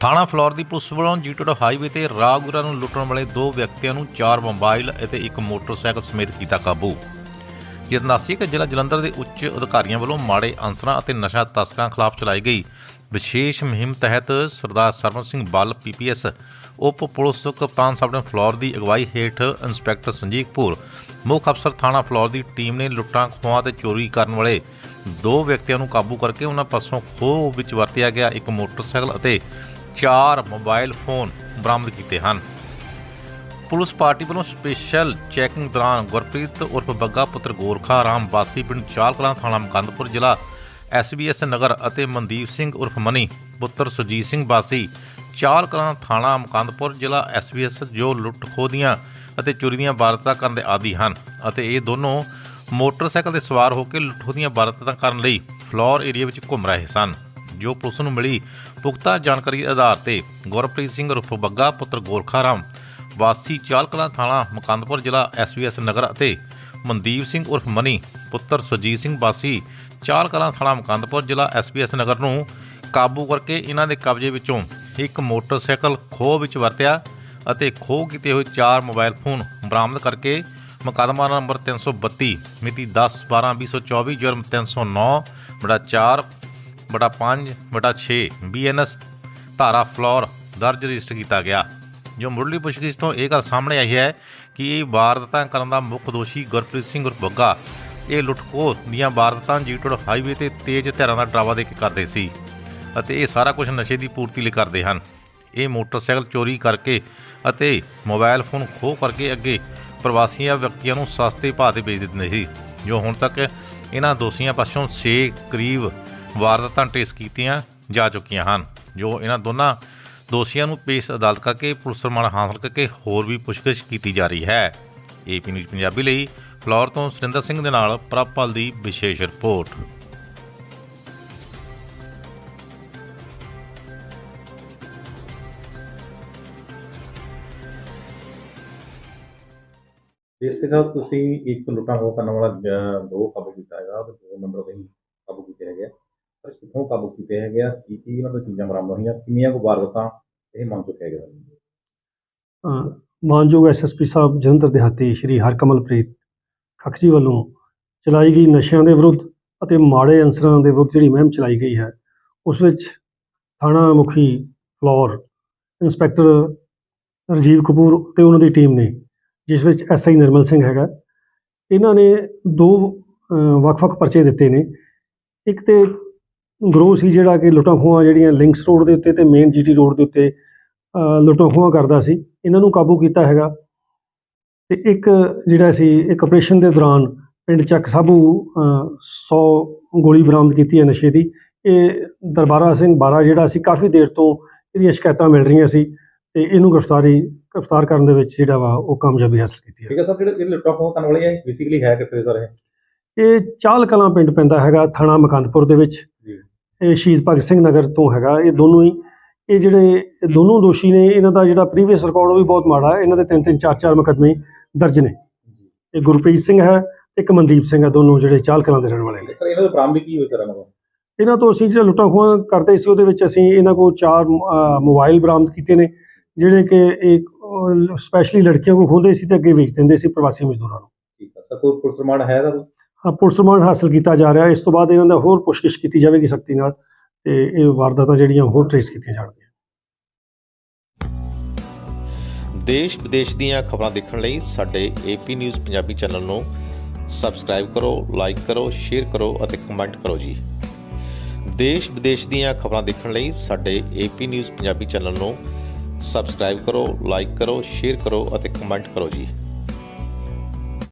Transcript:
ਥਾਣਾ ਫਲੋਰ ਦੀ ਪੁਲਿਸ ਵੱਲੋਂ ਜੀਟੋਡ ਹਾਈਵੇ ਤੇ ਰਾਹਗੁਰਾਂ ਨੂੰ ਲੁੱਟਣ ਵਾਲੇ ਦੋ ਵਿਅਕਤੀਆਂ ਨੂੰ ਚਾਰ ਮੋਬਾਈਲ ਅਤੇ ਇੱਕ ਮੋਟਰਸਾਈਕਲ ਸਮੇਤ ਕੀਤਾ ਕਾਬੂ। ਜਿਤਨਾਸੀ ਕਿ ਜ਼ਿਲ੍ਹਾ ਜਲੰਧਰ ਦੇ ਉੱਚ ਅਧਿਕਾਰੀਆਂ ਵੱਲੋਂ ਮਾੜੇ ਅਨਸਰਾਂ ਅਤੇ ਨਸ਼ਾ ਤਸਕਰਾਂ ਖਿਲਾਫ ਚਲਾਈ ਗਈ। ਵਿਸ਼ੇਸ਼ ਮੁਹਿੰਮ ਤਹਿਤ ਸਰਦਾਰ ਸਰਵਨ ਸਿੰਘ ਬੱਲ ਪੀਪੀਐਸ ਉਪ ਪੁਲਿਸ ਕਪਤਾਨ ਸਾਹਿਬ ਨੇ ਫਲੋਰ ਦੀ ਅਗਵਾਈ ਹੇਠ ਇੰਸਪੈਕਟਰ ਸੰਜੀਵ ਕਪੂਰ, ਮੁੱਖ ਅਫਸਰ ਥਾਣਾ ਫਲੋਰ ਦੀ ਟੀਮ ਨੇ ਲੁੱਟਾਂ, ਖੋਹਾਂ ਤੇ ਚੋਰੀ ਕਰਨ ਵਾਲੇ ਦੋ ਵਿਅਕਤੀਆਂ ਨੂੰ ਕਾਬੂ ਕਰਕੇ ਉਹਨਾਂ ਪਾਸੋਂ ਖੋਹ ਵਿੱਚ ਵਰਤਿਆ ਗਿਆ ਇੱਕ ਮੋਟਰਸਾਈਕਲ ਅਤੇ ਚਾਰ ਮੋਬਾਈਲ ਫੋਨ ਬਰਾਮਦ ਕੀਤੇ ਹਨ। ਪੁਲਿਸ ਪਾਰਟੀ ਵੱਲੋਂ ਸਪੈਸ਼ਲ ਚੈਕਿੰਗ ਦੌਰਾਨ ਗੁਰਪ੍ਰੀਤ ਉਰਫ ਬੱਗਾ ਪੁੱਤਰ ਗੋਰਖਾ, ਰਾਮ ਵਾਸੀ ਪਿੰਡ ਚਾਲ ਕਲਾਂ ਥਾਣਾ ਮੁਕੰਦਪੁਰ ਜ਼ਿਲ੍ਹਾ ਐਸਬੀਐਸ ਨਗਰ ਅਤੇ ਮਨਦੀਪ ਸਿੰਘ ਉਰਫ ਮਨੀ, ਪੁੱਤਰ ਸੁਜੀਤ ਸਿੰਘ ਵਾਸੀ ਚਾਲ ਕਲਾਂ ਥਾਣਾ ਮੁਕੰਦਪੁਰ ਜ਼ਿਲ੍ਹਾ ਐਸਬੀਐਸ ਜੋ ਲੁੱਟ ਖੋਹ ਦੀਆਂ ਅਤੇ ਚੋਰੀ ਦੀਆਂ ਵਾਰਦਾਤਾਂ ਕਰਨ ਦੇ ਆਦੀ ਹਨ ਅਤੇ ਇਹ ਦੋਨੋਂ ਮੋਟਰਸਾਈਕਲ ਤੇ ਸਵਾਰ ਹੋ ਕੇ ਲੁੱਟ ਖੋਹ ਦੀਆਂ ਵਾਰਦਾਤਾਂ ਕਰਨ ਲਈ ਫਲੋਰ ਏਰੀਆ ਵਿੱਚ ਘੁੰਮ ਰਹੇ ਸਨ। ਜੋ ਪੁਲਿਸ ਨੂੰ ਮਿਲੀ। ਪੁਖਤਾ ਜਾਣਕਾਰੀ ਦੇ ਆਧਾਰ ਤੇ ਗੁਰਪ੍ਰੀਤ ਸਿੰਘ ਉਰਫ ਬੱਗਾ, ਪੁੱਤਰ ਗੋਰਖਾ ਰਾਮ, ਵਾਸੀ ਚਾਲਕਲਾ ਥਾਣਾ ਮੁਕੰਦਪੁਰ ਜ਼ਿਲ੍ਹਾ ਐਸਵੀਐਸ ਨਗਰ ਅਤੇ ਮਨਦੀਪ ਸਿੰਘ ਉਰਫ ਮਨੀ, ਪੁੱਤਰ ਸੁਜੀਤ ਸਿੰਘ ਵਾਸੀ ਚਾਲਕਲਾ ਥਾਣਾ ਮੁਕੰਦਪੁਰ ਜ਼ਿਲ੍ਹਾ ਐਸਪੀਐਸ ਨਗਰ ਨੂੰ ਕਾਬੂ ਕਰਕੇ ਇਹਨਾਂ ਦੇ ਕਬਜ਼ੇ ਵਿੱਚੋਂ ਇੱਕ ਮੋਟਰਸਾਈਕਲ ਖੋਹ ਵਿੱਚ ਵਰਤਿਆ ਅਤੇ ਖੋਹ ਕੀਤੇ ਹੋਏ ਚਾਰ ਮੋਬਾਈਲ ਫੋਨ ਬਰਾਮਦ ਕਰਕੇ ਮੁਕੱਦਮਾ ਨੰਬਰ 332 ਮਿਤੀ 10 12 2024 ਜੁਰਮ 309 ਬੜਾ 4 ਬਟਾ 5 ਬਟਾ 6 ਬੀਐਨਐਸ ਧਾਰਾ ਫਲੋਰ ਦਰਜ ਰਜਿਸਟਰ ਕੀਤਾ ਗਿਆ। ਜੋ ਮੁੱਢਲੀ ਪੁੱਛਗਿੱਛ ਤੋਂ ਇਹ ਗੱਲ ਸਾਹਮਣੇ ਆਈ ਹੈ ਕਿ ਇਹ ਵਾਰਦਾਤਾਂ ਕਰਨ ਦਾ ਮੁੱਖ ਦੋਸ਼ੀ ਗੁਰਪ੍ਰੀਤ ਸਿੰਘ ਉਰਫ ਬੱਗਾ, ਇਹ ਲੁੱਟਖੋਹ ਦੀਆਂ ਵਾਰਦਾਤਾਂ ਜੀਟੋਡ ਹਾਈਵੇ ਤੇ ਤੇਜ਼ ਹਥਿਆਰਾਂ ਦਾ ਡਰਾਵਾ ਦੇ ਕੇ ਕਰਦੇ ਸੀ ਅਤੇ ਇਹ ਸਾਰਾ ਕੁਝ ਨਸ਼ੇ ਦੀ ਪੂਰਤੀ ਲਈ ਕਰਦੇ ਹਨ। ਇਹ ਮੋਟਰਸਾਈਕਲ ਚੋਰੀ ਕਰਕੇ ਅਤੇ ਮੋਬਾਈਲ ਫੋਨ ਖੋਹ ਕਰਕੇ ਅੱਗੇ ਪ੍ਰਵਾਸੀਆਂ ਵਿਅਕਤੀਆਂ ਨੂੰ ਸਸਤੇ ਭਾਅ ਤੇ ਵੇਚ ਦਿੰਦੇ ਸੀ। ਜੋ ਹੁਣ ਤੱਕ ਇਹਨਾਂ ਦੋਸ਼ੀਆਂ ਪਾਸੋਂ 6 ਕਰੀਬ ਵਾਰਦਾਤਾਂ ਟ੍ਰੇਸ ਕੀਤੀਆਂ ਜਾ ਚੁੱਕੀਆਂ ਹਨ, ਜੋ ਇਹਨਾਂ ਦੋਨਾਂ ਦੋਸ਼ੀਆਂ ਨੂੰ ਪੇਸ਼ ਅਦਾਲਤ ਕਰਕੇ ਪੁਲਿਸ ਸਨਮਾਨ ਹਾਸਲ ਕਰਕੇ ਹੋਰ ਵੀ ਪੁੱਛਗਿੱਛ ਕੀਤੀ ਜਾ ਰਹੀ ਹੈ। ਏਪੀ ਨਿਊਜ਼ ਪੰਜਾਬੀ ਲਈ ਫਲੋਰ ਤੋਂ ਸੁਰਿੰਦਰ ਸਿੰਘ ਦੇ ਨਾਲ ਪ੍ਰਭਪਲ ਦੀ ਵਿਸ਼ੇਸ਼ ਰਿਪੋਰਟ। ਡੀਐਸਪੀ ਸਾਹਿਬ ਤੁਸੀਂ ਇੱਕ ਲੁੱਟਾਂ ਹੋ ਕਰਨ ਵਾਲਾ ਦੋ ਕਾਬੂ ਕੀਤਾ ਹੈਗਾ ਦੋ ਨੰਬਰ ਦੇ ਹੀ ਕਾਬੂ ਕੀਤੇ ਹੈਗੇ ਆ ਪਰ ਕਿੱਥੋਂ ਕਾਬੂ ਕੀਤੇ ਹੈਗੇ ਆ ਕੀ ਕੀ ਇਹਨਾਂ ਤੋਂ ਚੀਜ਼ਾਂ ਬਰਾਮਦ ਹੋਈਆਂ, ਕਿੰਨੀਆਂ ਕੁ ਵਾਰਦਾਤਾਂ ਇਹ ਮੰਨ ਚੁੱਕੇ ਹੈਗੇ ਸਨ ਮਾਨਯੋਗ ਐਸਐਸਪੀ ਸਾਹਿਬ ਜਲੰਧਰ ਦਿਹਾਤੀ ਸ਼੍ਰੀ ਹਰਕਮਲਪ੍ਰੀਤ ਖਖਜੀ ਵੱਲੋਂ ਚਲਾਈ ਗਈ ਨਸ਼ਿਆਂ ਦੇ ਵਿਰੁੱਧ ਅਤੇ ਮਾੜੇ ਅਨਸਰਾਂ ਦੇ ਵਿਰੁੱਧ ਜਿਹੜੀ ਮੁਹਿੰਮ ਚਲਾਈ ਗਈ ਹੈ, ਉਸ ਵਿੱਚ ਥਾਣਾ ਮੁਖੀ ਫਲੋਰ, ਇੰਸਪੈਕਟਰ ਰਜੀਵ ਕਪੂਰ ਤੇ ਉਹਨਾਂ ਦੀ ਟੀਮ ਨੇ, ਜਿਸ ਵਿੱਚ ਐਸਆਈ ਨਿਰਮਲ ਸਿੰਘ ਹੈਗਾ। ਇਹਨਾਂ ਨੇ ਦੋ ਵੱਖ-ਵੱਖ ਪਰਚੇ ਦਿੱਤੇ ਨੇ। ਇੱਕ ਤੇ ਗਰੋਹ ਸੀ ਜਿਹੜਾ ਕਿ ਲੁੱਟਾਂ ਖੋਹਾਂ ਜਿਹੜੀਆਂ ਲਿੰਕਸ ਰੋਡ ਦੇ ਉੱਤੇ ਤੇ ਮੇਨ ਜੀਟੀ ਰੋਡ ਦੇ ਉੱਤੇ ਲੁੱਟਾਂ ਖੋਹਾਂ ਕਰਦਾ ਸੀ। ਇਹਨਾਂ ਨੂੰ ਕਾਬੂ ਕੀਤਾ ਹੈਗਾ। ਤੇ ਇੱਕ ਜਿਹੜਾ ਸੀ ਇੱਕ ਆਪਰੇਸ਼ਨ ਦੇ ਦੌਰਾਨ ਪਿੰਡ ਚੱਕ ਸਾਬੂ 100 ਗੋਲੀ ਬਰਾਮਦ ਕੀਤੀ ਹੈ ਨਸ਼ੇ ਦੀ। ਇਹ ਦਰਬਾਰਾ ਸਿੰਘ ਬਾਰਾ ਜਿਹੜਾ ਸੀ ਕਾਫੀ ਦੇਰ ਤੋਂ ਇਹਦੀਆਂ ਸ਼ਿਕਾਇਤਾਂ ਮਿਲ ਰਹੀਆਂ ਸੀ ਤੇ ਇਹਨੂੰ ਗ੍ਰਿਫਤਾਰੀ ਗ੍ਰਿਫਤਾਰ ਕਰਨ ਦੇ ਵਿੱਚ ਜਿਹੜਾ ਵਾ ਉਹ ਕਾਮਯਾਬੀ ਹਾਸਲ ਕੀਤੀ ਹੈ। ਠੀਕ ਹੈ ਸਰ ਜਿਹੜੇ ਲੁੱਟਾਂ ਖੋਹ ਕਰਨ ਵਾਲੇ ਆ ਬੇਸਿਕਲੀ ਹੈ ਕਿੱਥੇ ਸਰ ਇਹ? ਇਹ ਚਾਲ ਕਲਾਂ ਪਿੰਡ ਪੈਂਦਾ ਹੈਗਾ ਥਾਣਾ ਮਕੰਦਪੁਰ ਦੇ ਵਿੱਚ। ਇਹ ਸ਼ਹੀਦ ਭਗਤ ਸਿੰਘ ਨਗਰ ਤੋਂ ਹੈਗਾ ਇਹ ਦੋਨੋਂ ਹੀ। ਇਹ ਜਿਹੜੇ ਦੋਨੋਂ ਦੋਸ਼ੀ ਨੇ ਇਹਨਾਂ ਦਾ ਜਿਹੜਾ ਪ੍ਰੀਵੀਅਸ ਰਿਕਾਰਡ ਉਹ ਵੀ ਬਹੁਤ ਮਾੜਾ ਹੈ। ਇਹਨਾਂ ਦੇ ਤਿੰਨ ਤਿੰਨ ਚਾਰ ਚਾਰ ਮੁਕੱਦਮੇ ਦਰਜ ਨੇ। ਇਹ ਗੁਰਪ੍ਰੀਤ ਸਿੰਘ ਹੈ ਤੇ ਇੱਕ ਮਨਦੀਪ ਸਿੰਘ ਹੈ ਦੋਨੋਂ ਜਿਹੜੇ ਚਾਲ ਕਲਾਂ ਦੇ ਰਹਿਣ ਵਾਲੇ ਨੇ। ਸਰ ਇਹਨਾਂ ਦਾ ਬਰਾਮਦ ਕੀ ਹੋਇਆ ਸਰ ਇਹਨਾਂ ਕੋਲ ਇਹਨਾਂ ਤੋਂ ਅਸੀਂ ਜਿਹੜਾ ਲੁੱਟਾਂ ਖੋਹਾਂ ਕਰਦੇ ਸੀ ਉਹਦੇ ਵਿੱਚ ਅਸੀਂ ਇਹਨਾਂ ਕੋਲ ਚਾਰ ਮੋਬਾਈਲ ਬਰਾਮਦ ਕੀਤੇ ਨੇ ਜਿਹੜੇ ਕਿ ਇੱਕ ਸਪੈਸ਼ਲੀ ਲੜਕੀਆਂ ਕੋ ਖੋਹਦੇ ਸੀ ਤੇ ਅੱਗੇ ਵੇਚ ਦਿੰਦੇ ਸੀ ਪ੍ਰਵਾਸੀ ਮਜ਼ਦੂਰਾਂ ਨੂੰ। ਠੀਕ ਹੈ ਸਰ ਕੋਈ ਪੁਲਿਸ ਰਿਮਾਂਡ ਹੈ ਦਾ ਹਾਂ, ਪੁਲਿਸ ਹਾਸਲ ਕੀਤਾ ਜਾ ਰਿਹਾ ਇਸ ਤੋਂ ਬਾਅਦ ਇਹਨਾਂ ਦਾ ਹੋਰ ਪੁੱਛਗਿੱਛ ਕੀਤੀ ਜਾਵੇਗੀ ਸਖਤੀ ਨਾਲ ਤੇ ਇਹ ਵਾਰਦਾਤਾਂ ਜਿਹੜੀਆਂ ਹੋਰ ਟ੍ਰੇਸ ਕੀਤੀਆਂ ਜਾਣਗੀਆਂ। ਦੇਸ਼ ਵਿਦੇਸ਼ ਦੀਆਂ ਖਬਰਾਂ ਦੇਖਣ ਲਈ ਸਾਡੇ ਏਪੀ ਨਿਊਜ਼ ਪੰਜਾਬੀ ਚੈਨਲ ਨੂੰ ਸਬਸਕ੍ਰਾਈਬ ਕਰੋ ਲਾਈਕ ਕਰੋ ਸ਼ੇਅਰ ਕਰੋ ਅਤੇ ਕਮੈਂਟ ਕਰੋ ਜੀ। ਦੇਸ਼ ਵਿਦੇਸ਼ ਦੀਆਂ ਖਬਰਾਂ ਦੇਖਣ ਲਈ ਸਾਡੇ ਏਪੀ ਨਿਊਜ਼ ਪੰਜਾਬੀ ਚੈਨਲ ਨੂੰ ਸਬਸਕ੍ਰਾਈਬ ਕਰੋ ਲਾਈਕ ਕਰੋ ਸ਼ੇਅਰ ਕਰੋ ਅਤੇ ਕਮੈਂਟ ਕਰੋ ਜੀ।